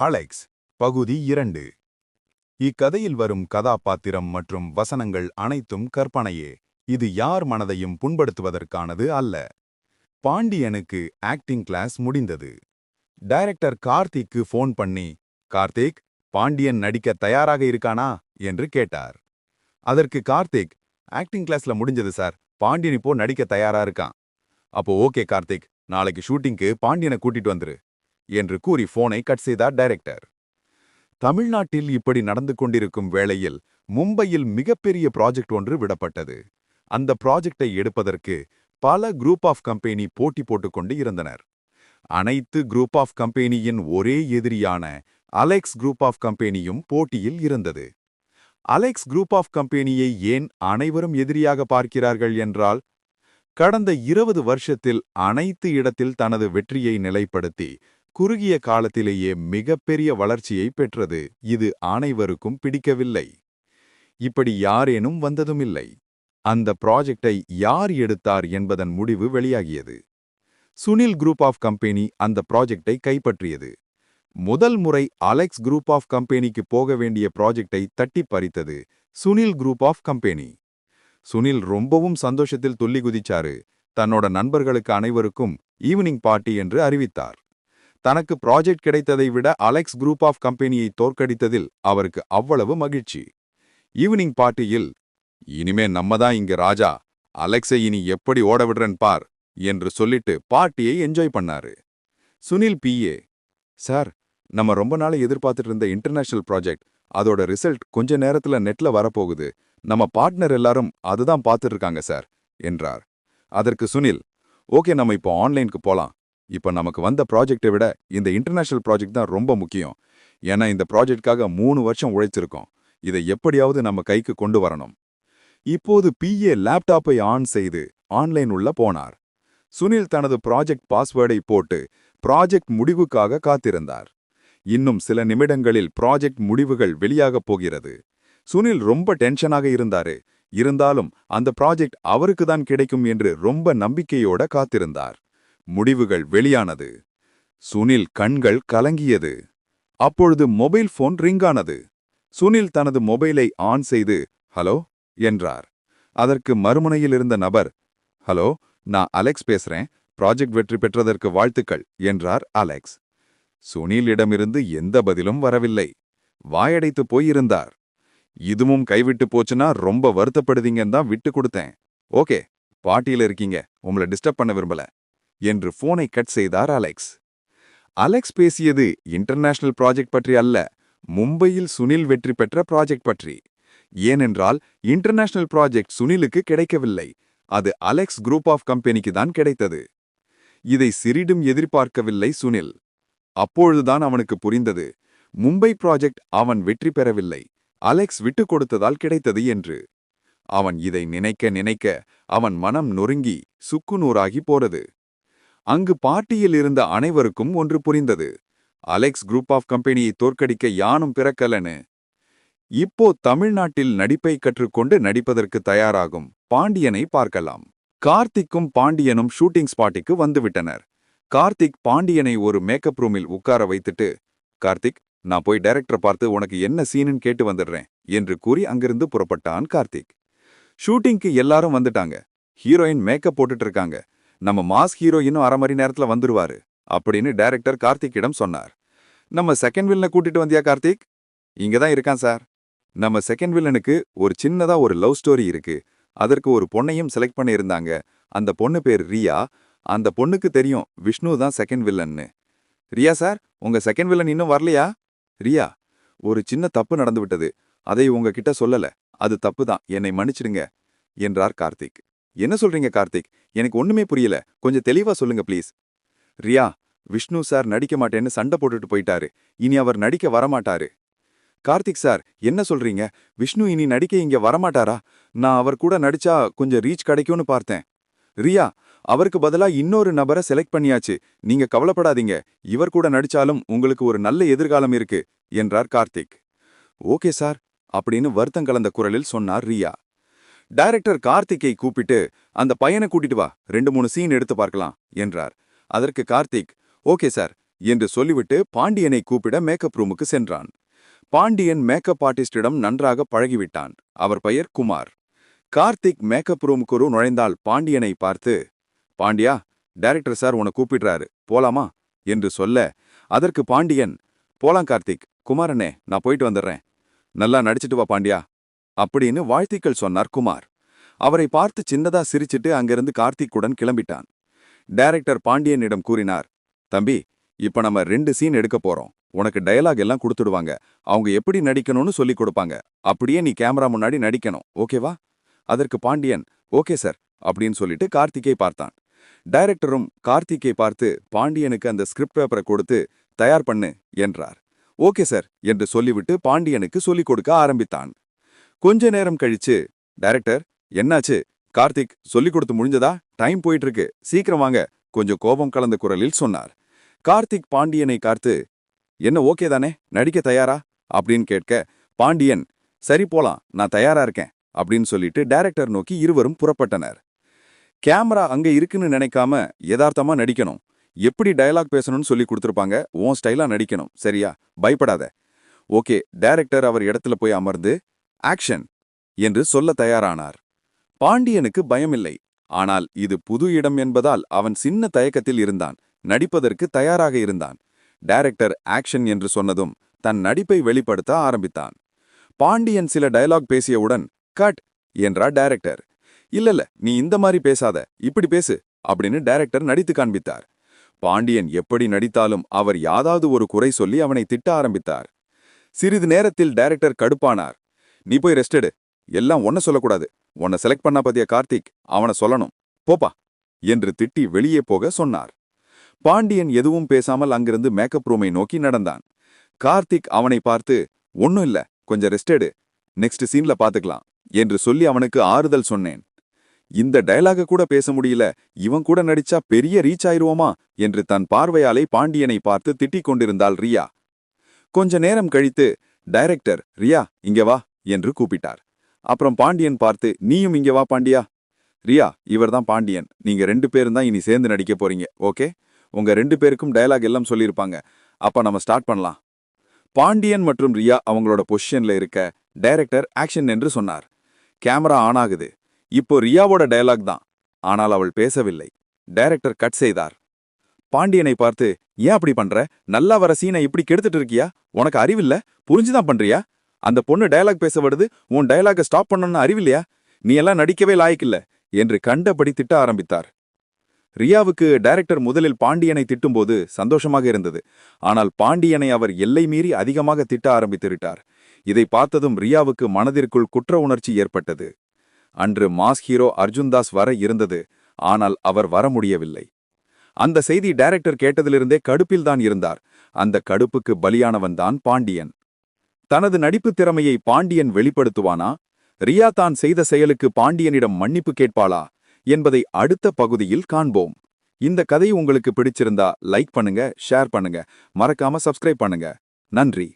ஹலெக்ஸ் பகுதி இரண்டு. இக்கதையில் வரும் கதாபாத்திரம் மற்றும் வசனங்கள் அனைத்தும் கற்பனையே. இது யார் மனதையும் புண்படுத்துவதற்கானது அல்ல. பாண்டியனுக்கு ஆக்டிங் கிளாஸ் முடிந்தது. டைரக்டர் கார்த்திக்கு ஃபோன் பண்ணி கார்த்திக் பாண்டியன் நடிக்க தயாராக இருக்கானா? என்று கேட்டார். அதற்கு கார்த்திக் ஆக்டிங் கிளாஸ்ல முடிஞ்சது சார். பாண்டியன் இப்போ நடிக்க தயாரா இருக்கான். அப்போ ஓகே கார்த்திக். நாளைக்கு ஷூட்டிங்க்கு பாண்டியனை கூட்டிட்டு வந்துரு. என்று கூறி போனை கட் செய்தார் டைரக்டர். தமிழ்நாட்டில் இப்படி நடந்து கொண்டிருக்கும் வேளையில் மும்பையில் மிகப்பெரிய ப்ராஜெக்ட் ஒன்று விடப்பட்டது. அந்த ப்ராஜெக்டை எடுப்பதற்கு பல குரூப் ஆஃப் கம்பெனி போட்டி போட்டுக்கொண்டு இருந்தனர். அனைத்து குரூப் ஆஃப் கம்பெனியின் ஒரே எதிரியான அலெக்ஸ் குரூப் ஆஃப் கம்பெனியும் போட்டியில் இருந்தது. அலெக்ஸ் குரூப் ஆஃப் கம்பெனியை ஏன் அனைவரும் எதிரியாக பார்க்கிறார்கள் என்றால் கடந்த இருபது வருஷத்தில் அனைத்து இடத்தில் தனது வெற்றியை நிலைப்படுத்தி குறுகிய காலத்திலேயே மிகப்பெரிய வளர்ச்சியை பெற்றது. இது அனைவருக்கும் பிடிக்கவில்லை. இப்படி யாரேனும் வந்ததுமில்லை. அந்த ப்ராஜெக்டை யார் எடுத்தார் என்பதன் முடிவு வெளியாகியது. சுனில் குரூப் ஆஃப் கம்பெனி அந்த ப்ராஜெக்டை கைப்பற்றியது. முதல் முறை அலெக்ஸ் குரூப் ஆஃப் கம்பெனிக்கு போக வேண்டிய ப்ராஜெக்டை தட்டி பறித்தது Sunil group of company. Sunil ரொம்பவும் சந்தோஷத்தில் துள்ளி குதிச்சாரு தன்னோட நண்பர்களுக்கு அனைவருக்கும் ஈவினிங் பார்ட்டி என்று அறிவித்தார். தனக்கு ப்ராஜெக்ட் கிடைத்ததை விட அலெக்ஸ் குரூப் ஆஃப் கம்பெனியை தோற்கடித்ததில் அவருக்கு அவ்வளவு மகிழ்ச்சி. ஈவினிங் பார்ட்டியில் இனிமே நம்ம தான் இங்க ராஜா அலெக்ஸை இனி எப்படி ஓட விடுறேன் பார் என்று சொல்லிட்டு பார்ட்டியை என்ஜாய் பண்ணாரு. சுனில் பிஏ சார் நம்ம ரொம்ப நாளை எதிர்பார்த்துட்டு இருந்த இன்டர்நேஷனல் ப்ராஜெக்ட் அதோட ரிசல்ட் கொஞ்ச நேரத்துல நெட்ல வரப்போகுது. நம்ம பார்ட்னர் எல்லாரும் அதுதான் பார்த்துட்டு இருக்காங்க சார் என்றார். அதற்கு சுனில் ஓகே நம்ம இப்போ ஆன்லைனுக்கு போலாம். இப்போ நமக்கு வந்த ப்ராஜெக்டை விட இந்த இன்டர்நேஷனல் ப்ராஜெக்ட் தான் ரொம்ப முக்கியம். ஏன்னா இந்த ப்ராஜெக்ட்காக மூணு வருஷம் உழைச்சிருக்கோம். இதை எப்படியாவது நம்ம கைக்கு கொண்டு வரணும். இப்போது பிஏ லேப்டாப்பை ஆன் செய்து ஆன்லைன் உள்ள போனார். சுனில் தனது ப்ராஜெக்ட் பாஸ்வேர்டை போட்டு ப்ராஜெக்ட் முடிவுக்காக காத்திருந்தார். இன்னும் சில நிமிடங்களில் ப்ராஜெக்ட் முடிவுகள் வெளியாகப் போகிறது. சுனில் ரொம்ப டென்ஷனாக இருந்தாரு. இருந்தாலும் அந்த ப்ராஜெக்ட் அவருக்கு தான் கிடைக்கும் என்று ரொம்ப நம்பிக்கையோட காத்திருந்தார். முடிவுகள் வெளியானது. சுனில் கண்கள் கலங்கியது. அப்பொழுது மொபைல் போன் ரிங்கானது. சுனில் தனது மொபைலை ஆன் செய்து ஹலோ? என்றார். அதற்கு மறுமுனையில் இருந்த நபர் ஹலோ நான் அலெக்ஸ் பேசுறேன். ப்ராஜெக்ட் வெற்றி பெற்றதற்கு வாழ்த்துக்கள் என்றார் அலெக்ஸ். சுனிலிடமிருந்து எந்த பதிலும் வரவில்லை. வாயடைத்து போயிருந்தார். இதுவும் கைவிட்டு போச்சுன்னா ரொம்ப வருத்தப்படுதீங்கன்னு தான் விட்டு கொடுத்தேன். ஓகே பாட்டியில இருக்கீங்க. உங்களை டிஸ்டர்ப் பண்ண விரும்பல. என்று போனை கட் செய்தார் அலெக்ஸ். அலெக்ஸ் பேசியது இன்டர்நேஷனல் ப்ராஜெக்ட் பற்றி அல்ல மும்பையில் சுனில் வெற்றி பெற்ற ப்ராஜெக்ட் பற்றி. ஏனென்றால் இன்டர்நேஷனல் ப்ராஜெக்ட் சுனிலுக்கு கிடைக்கவில்லை அது அலெக்ஸ் குரூப் ஆஃப் கம்பெனிக்கு தான் கிடைத்தது. இதை சிறிடும் எதிர்பார்க்கவில்லை சுனில். அப்பொழுதுதான் அவனுக்கு புரிந்தது மும்பை ப்ராஜெக்ட் அவன் வெற்றி பெறவில்லை அலெக்ஸ் விட்டுக் கொடுத்ததால் கிடைத்தது என்று. அவன் இதை நினைக்க நினைக்க அவன் மனம் நொறுங்கி சுக்குநூறாகி போறது. அங்கு பார்ட்டியில் இருந்த அனைவருக்கும் ஒன்று புரிந்தது. அலெக்ஸ் குரூப் ஆஃப் கம்பெனியை தோற்கடிக்க யானும் பிறக்கலனு இப்போ தமிழ்நாட்டில் நடிப்பை கற்றுக்கொண்டு நடிப்பதற்கு தயாராகும். பாண்டியனை பார்க்கலாம். கார்த்திக்கும் பாண்டியனும் ஷூட்டிங் ஸ்பாட்டிக்கு வந்துவிட்டனர். கார்த்திக் பாண்டியனை ஒரு மேக்கப் ரூமில் உட்கார வைத்துட்டு கார்த்திக் நான் போய் டைரக்டரை பார்த்து உனக்கு என்ன சீனுன்னு கேட்டு வந்துடுறேன் என்று கூறி அங்கிருந்து புறப்பட்டான் கார்த்திக். ஷூட்டிங்க்கு எல்லாரும் வந்துட்டாங்க. ஹீரோயின் மேக்கப் போட்டுட்டு இருக்காங்க. நம்ம மாஸ் ஹீரோ இன்னும் அரை மணி நேரத்துல வந்துருவாரு அப்படின்னு டைரக்டர் கார்த்திக்கிடம் சொன்னார். நம்ம செகண்ட் வில்லனை கூட்டிட்டு வந்தியா கார்த்திக்? இங்க தான் இருக்கான் சார். நம்ம செகண்ட் வில்லனுக்கு ஒரு சின்னதா ஒரு லவ் ஸ்டோரி இருக்கு. அதற்கு ஒரு பொண்ணையும் செலக்ட் பண்ணியிருந்தாங்க. அந்த பொண்ணு பேர் ரியா. அந்த பொண்ணுக்கு தெரியும் விஷ்ணு தான் செகண்ட் வில்லன்னு ரியா சார் உங்க செகண்ட் வில்லன் இன்னும் வரலையா? ரியா ஒரு சின்ன தப்பு நடந்து விட்டது அதை உங்ககிட்ட சொல்லல. அது தப்பு தான். என்னை மன்னிச்சிடுங்க என்றார் கார்த்திக். என்ன சொல்றீங்க கார்த்திக்? எனக்கு ஒண்ணுமே புரியல. கொஞ்சம் தெளிவா சொல்லுங்க ப்ளீஸ். ரியா விஷ்ணு சார் நடிக்க மாட்டேன்னு சண்டை போட்டுட்டு போயிட்டாரு. இனி அவர் நடிக்க வரமாட்டாரு. கார்த்திக் சார் என்ன சொல்றீங்க? விஷ்ணு இனி நடிக்க இங்க வரமாட்டாரா? நான் அவர் கூட நடிச்சா கொஞ்சம் ரீச் கிடைக்கும்னு பார்த்தேன். ரியா அவருக்கு பதிலா இன்னொரு நபரை செலக்ட் பண்ணியாச்சு. நீங்க கவலைப்படாதீங்க. இவர் கூட நடிச்சாலும் உங்களுக்கு ஒரு நல்ல எதிர்காலம் இருக்கு என்றார் கார்த்திக். ஓகே சார் அப்படின்னு வருத்தம் கலந்த குரலில் சொன்னார் ரியா. டைரக்டர் கார்த்திக்கை கூப்பிட்டு அந்த பையனை கூட்டிட்டு வா ரெண்டு மூணு சீன் எடுத்து பார்க்கலாம் என்றார். அதற்கு கார்த்திக் ஓகே சார் என்று சொல்லிவிட்டு பாண்டியனை கூப்பிட மேக்கப் ரூமுக்கு சென்றான். பாண்டியன் மேக்கப் ஆர்டிஸ்டிடம் நன்றாக பழகிவிட்டான். அவர் பெயர் குமார். கார்த்திக் மேக்கப் ரூமுக்கு நுழைந்தால் பாண்டியனை பார்த்து பாண்டியா டைரக்டர் சார் உன கூப்பிடுறாரு போலாமா? என்று சொல்ல அதற்கு பாண்டியன் போலாம் கார்த்திக் குமாரனே நான் போயிட்டு வந்துடுறேன் நல்லா நடிச்சிட்டு வா பாண்டியா. அப்படின்னு வாழ்த்துக்கள் சொன்னார் குமார். அவரை பார்த்து சின்னதா சிரிச்சிட்டு அங்கிருந்து கார்த்திக்குடன் கிளம்பிட்டான். டைரக்டர் பாண்டியனிடம் கூறினார் தம்பி இப்ப நம்ம ரெண்டு சீன் எடுக்க போறோம். உனக்கு டயலாக் எல்லாம் கொடுத்துடுவாங்க. அவங்க எப்படி நடிக்கணும்னு சொல்லிக் கொடுப்பாங்க. அப்படியே நீ கேமரா முன்னாடி நடிக்கணும். ஓகேவா? அதற்கு பாண்டியன் ஓகே சார் அப்படின்னு சொல்லிட்டு கார்த்திகை பார்த்தான். டைரக்டரும் கார்த்திகை பார்த்து பாண்டியனுக்கு அந்த ஸ்கிரிப்ட் பேப்பரை கொடுத்து தயார் பண்ணு என்றார். ஓகே சார் என்று சொல்லிவிட்டு பாண்டியனுக்கு சொல்லிக் கொடுக்க ஆரம்பித்தான். கொஞ்ச நேரம் கழிச்சு டைரக்டர் என்னாச்சு? கார்த்திக் சொல்லிக் கொடுத்து முடிஞ்சதா? டைம் போயிட்டு இருக்கு சீக்கிரம் வாங்க. கொஞ்சம் கோபம் கலந்த குரலில் சொன்னார். கார்த்திக் பாண்டியனை காத்து என்ன ஓகே தானே? நடிக்க தயாரா? அப்படின்னு கேட்க பாண்டியன் சரி போலாம். நான் தயாரா இருக்கேன். அப்படின்னு சொல்லிட்டு டைரக்டர் நோக்கி இருவரும் புறப்பட்டனர். கேமரா அங்க இருக்குன்னு நினைக்காம யதார்த்தமா நடிக்கணும். எப்படி டயலாக் பேசணும்னு சொல்லி கொடுத்துருப்பாங்க. உன் ஸ்டைலா நடிக்கணும். சரியா? பயப்படாத. ஓகே டைரக்டர் அவர் இடத்துல போய் அமர்ந்து ஆக்ஷன் என்று சொல்ல தயாரானார். பாண்டியனுக்கு பயமில்லை. ஆனால் இது புது இடம் என்பதால் அவன் சின்ன தயக்கத்தில் இருந்தான். நடிப்பதற்கு தயாராக இருந்தான். டைரக்டர் ஆக்ஷன் என்று சொன்னதும் தன் நடிப்பை வெளிப்படுத்த ஆரம்பித்தான். பாண்டியன் சில டயலாக் பேசியவுடன் கட் என்றார் டைரக்டர். இல்லல்ல நீ இந்த மாதிரி பேசாத. இப்படி பேசு அப்படின்னு டைரக்டர் நடித்து காண்பித்தார். பாண்டியன் எப்படி நடித்தாலும் அவர் யாதாவது ஒரு குறை சொல்லி அவனை திட்ட ஆரம்பித்தார். சிறிது நேரத்தில் டைரக்டர் கடுப்பானார். நீ போய் ரெஸ்ட் எடு. எல்லாம் ஒன்ன சொல்லக்கூடாது. உன்னை செலக்ட் பண்ணா பத்திய கார்த்திக்? அவனை சொல்லணும். போப்பா. என்று திட்டி வெளியே போக சொன்னார். பாண்டியன் எதுவும் பேசாமல் அங்கிருந்து மேக்கப் ரூமை நோக்கி நடந்தான். கார்த்திக் அவனை பார்த்து ஒன்னும் இல்ல. கொஞ்சம் ரெஸ்ட் எடு. நெக்ஸ்ட் சீன்ல பாத்துக்கலாம். என்று சொல்லி அவனுக்கு ஆறுதல் சொன்னேன். இந்த டயலாக கூட பேச முடியல. இவன் கூட நடிச்சா பெரிய ரீச் ஆயிருவோமா? என்று தன் பார்வையாலே பாண்டியனை பார்த்து திட்டிக் கொண்டிருந்தாள் ரியா. கொஞ்ச நேரம் கழித்து டைரக்டர் ரியா இங்க வா. என்று கூப்பிட்டார். அப்புறம் பாண்டியன் பார்த்து நீயும் இங்க வா பாண்டியா? ரியா இவர்தான் பாண்டியன். நீங்க ரெண்டு பேரும் தான் இனி சேர்ந்து நடிக்க போறீங்க ஓகே? உங்க ரெண்டு பேருக்கும் டயலாக் எல்லாம் சொல்லியிருப்பாங்க. அப்ப நம்ம ஸ்டார்ட் பண்ணலாம். பாண்டியன் மற்றும் ரியா அவங்களோட பொசிஷன்ல இருக்க டைரக்டர் ஆக்ஷன் என்று சொன்னார். கேமரா ஆன் ஆகுது. இப்போ ரியாவோட டயலாக் தான். ஆனால் அவள் பேசவில்லை. டைரக்டர் கட் செய்தார். பாண்டியனை பார்த்து ஏன் அப்படி பண்ற? நல்லா வர சீனை இப்படி கெடுத்துட்டு இருக்கியா? உனக்கு அறிவில்ல? புரிஞ்சுதான் பண்றியா? அந்த பொண்ணு டயலாக் பேச வருது உன் டயலாக ஸ்டாப் பண்ணணும்னு அறிவில்லையா? நீ எல்லாம் நடிக்கவே லாய்க்கில்ல என்று கண்டபடி திட்ட ஆரம்பித்தார். ரியாவுக்கு டைரக்டர் முதலில் பாண்டியனை திட்டும்போது சந்தோஷமாக இருந்தது. ஆனால் பாண்டியனை அவர் எல்லை மீறி அதிகமாக திட்ட ஆரம்பித்துவிட்டார். இதை பார்த்ததும் ரியாவுக்கு மனதிற்குள் குற்ற உணர்ச்சி ஏற்பட்டது. அன்று மாஸ் ஹீரோ அர்ஜுன்தாஸ் வர இருந்தது ஆனால் அவர் வர முடியவில்லை. அந்த செய்தி டைரக்டர் கேட்டதிலிருந்தே கடுப்பில்தான் இருந்தார். அந்த கடுப்புக்கு பலியானவன் தான் பாண்டியன். தனது நடிப்பு திறமையை பாண்டியன் வெளிப்படுத்துவானா? ரியா தான் செய்த செயலுக்கு பாண்டியனிடம் மன்னிப்பு கேட்பாளா? என்பதை அடுத்த பகுதியில் காண்போம். இந்த கதை உங்களுக்கு பிடிச்சிருந்தா லைக் பண்ணுங்க ஷேர் பண்ணுங்க. மறக்காம சப்ஸ்கிரைப் பண்ணுங்க. நன்றி.